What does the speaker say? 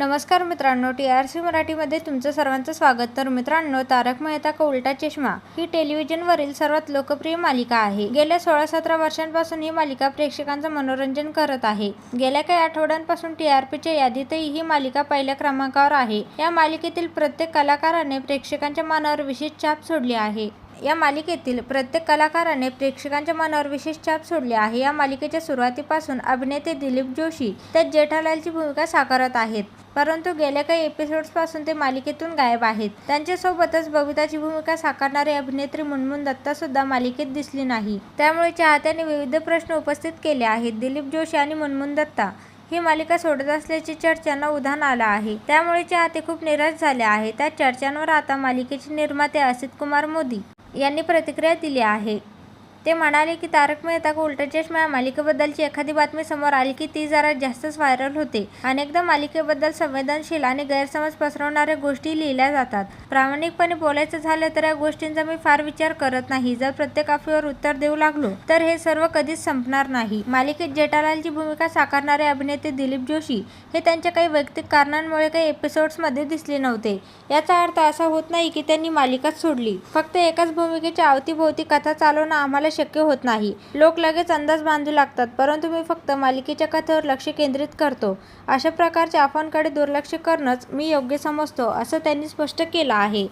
नमस्कार मित्रांनो T R C मराठीमध्ये तुमचं सर्वांचं स्वागत. तर मित्रांनो तारक मेहता का उलटा चष्मा ही टेलिव्हिजनवरील सर्वात लोकप्रिय मालिका आहे. गेल्या सोळा सतरा वर्षांपासून ही मालिका प्रेक्षकांचं मनोरंजन करत आहे. गेल्या काही आठवड्यांपासून टी आर पीच्या यादीतही ही मालिका पहिल्या क्रमांकावर आहे. या मालिकेतील प्रत्येक कलाकाराने प्रेक्षकांच्या मनावर विशेष छाप सोडली आहे. या मालिकेतील प्रत्येक कलाकाराने प्रेक्षकांच्या मनावर विशेष छाप सोडली आहे. या मालिकेच्या सुरुवातीपासून अभिनेते दिलीप जोशी त्यात जेठालालची भूमिका साकारत आहेत. परंतु गेल्या काही एपिसोड्सपासून ते मालिकेतून गायब आहेत. त्यांच्यासोबतच बबिताची भूमिका साकारणारी अभिनेत्री मुनमुन दत्ता सुद्धा मालिकेत दिसली नाही. त्यामुळे चाहत्यांनी विविध प्रश्न उपस्थित केले आहेत. दिलीप जोशी आणि मुनमुन दत्ता ही मालिका सोडत असल्याची चर्चांना उधाण आलं आहे. त्यामुळे चाहते खूप निराश झाले आहे त्या चर्चांवर आता मालिकेचे निर्माते असित कुमार मोदी यांनी प्रतिक्रिया दिली आहे. ते म्हणाले की तारक मेहता का उलटा चष्मा या मालिकेबद्दलची एखादी बातमी समोर आली की ती जरा जास्तच व्हायरल होते. अनेकदा मालिकेबद्दल संवेदनशील आणि गैरसमज पसरवणाऱ्या गोष्टी लिहिल्या जातात. प्रामाणिकपणे बोलायचं झालं तर या गोष्टींचा मी फार विचार करत नाही. जर प्रत्येक अफवेवर उत्तर देऊ लागलो तर हे सर्व कधीच संपणार नाही. मालिकेत जेठालालची भूमिका साकारणारे अभिनेते दिलीप जोशी हे त्यांच्या काही वैयक्तिक कारणांमुळे काही एपिसोड्समध्ये दिसले नव्हते. याचा अर्थ असा होत नाही की त्यांनी मालिकाच सोडली. फक्त एकाच भूमिकेच्या अवतीभोवती कथा चालवणं आम्हाला शक्य होत नाही. लोक लगेच अंदाज बांधू लागतात परंतु मी फक्त मालिकेच्या कथेवर लक्ष केंद्रित करतो. अशा प्रकारच्या अफवांकडे दुर्लक्ष करणंच मी योग्य समजतो असं त्यांनी स्पष्ट केलं आहे.